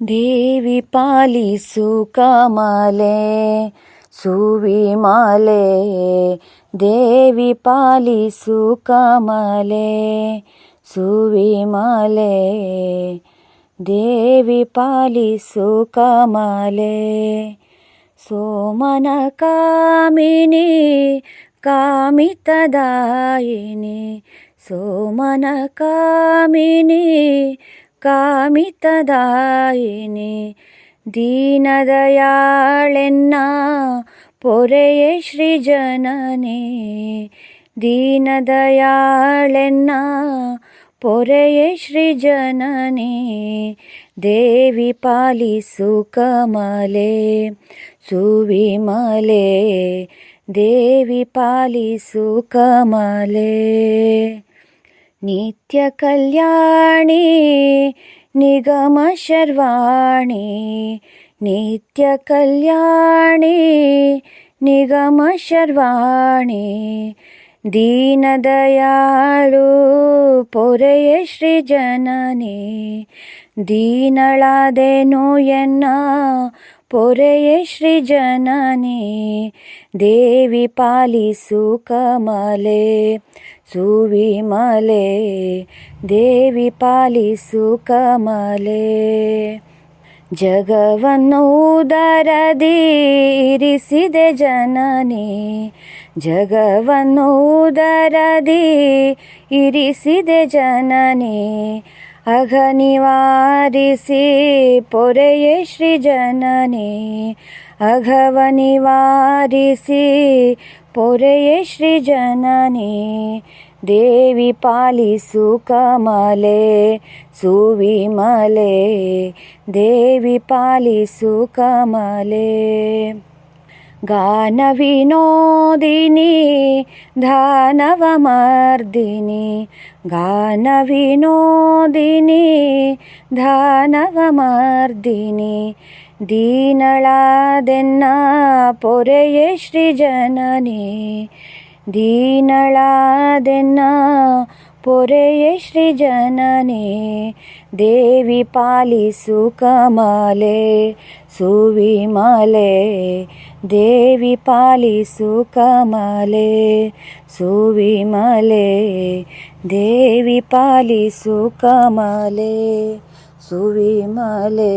ದೇವಿ ಪಾಲಿಸು ಕಮಲೆ ಸುವಿಮಲೆ ದೇವಿ ಪಾಲಿಸು ಕಮಲೆ ಸುವಿಮಲೆ ದೇವಿ ಪಾಲಿಸು ಕಮಲೆ ಸೋಮನ ಕಾಮಿನಿ ಕಾಮಿತದಾಯಿನಿ ಸೋಮನ ಕಾಮಿನಿ ಕಾಮಿತದಾಯಿನಿ ದೀನದಯಾಳೆನ್ನ ಪೊರೆಯೇ ಶ್ರೀ ಜನನಿ ದೀನದಯಾಳೆನ್ನ ಪೊರೆಯೇ ಶ್ರೀ ಜನನಿ ದೇವಿ ಪಾಲಿಸು ಕಮಲೆ ಸುವಿಮಲೆ ದೇವಿ ಪಾಲಿಸು ಕಮಲೆ ನಿತ್ಯ ಕಲ್ಯಾಣಿ ನಿಗಮ ಶರ್ವಾಣಿ ನಿತ್ಯ ಕಲ್ಯಾಣಿ ನಿಗಮ ಶರ್ವಾಣಿ ದೀನದಯಾಳು ಪೊರೆಯ ಶ್ರೀ ಜನನಿ ದೀನಳಾದೆನು ಎನ್ನ पोरयश्रीजननी देवि पालु कमले सुविमले देवि पालसु कमले जगवन् उदरदि इसिदे जननी जगवन् उदरदि इदे जननी अघनिवारिसि पुरये पोरयश्रीजननी अघवनिवारिसि पुरये पोरयश्रीजननी देवि पालिसु कमले सुविमले। देवि पालिसु कमले गानविनोदिनी धानवमर्दिनी गानविनोदिनी दीनळा देन्ना ಪೊರೆಯೇ ಶ್ರೀ दीनळा देन्ना ಪೊರೆಯೇ ಶ್ರೀ ಜನನಿ ದೇವಿ ಪಾಲಿಸು ಕಮಲೆ ಸುವಿಮಲೆ ದೇವಿ ಪಾಲಿಸು ಕಮಲೆ ಸುವಿಮಲೆ ದೇವಿ ಪಾಲಿಸು ಕಮಲೆ ಸುವಿಮಲೆ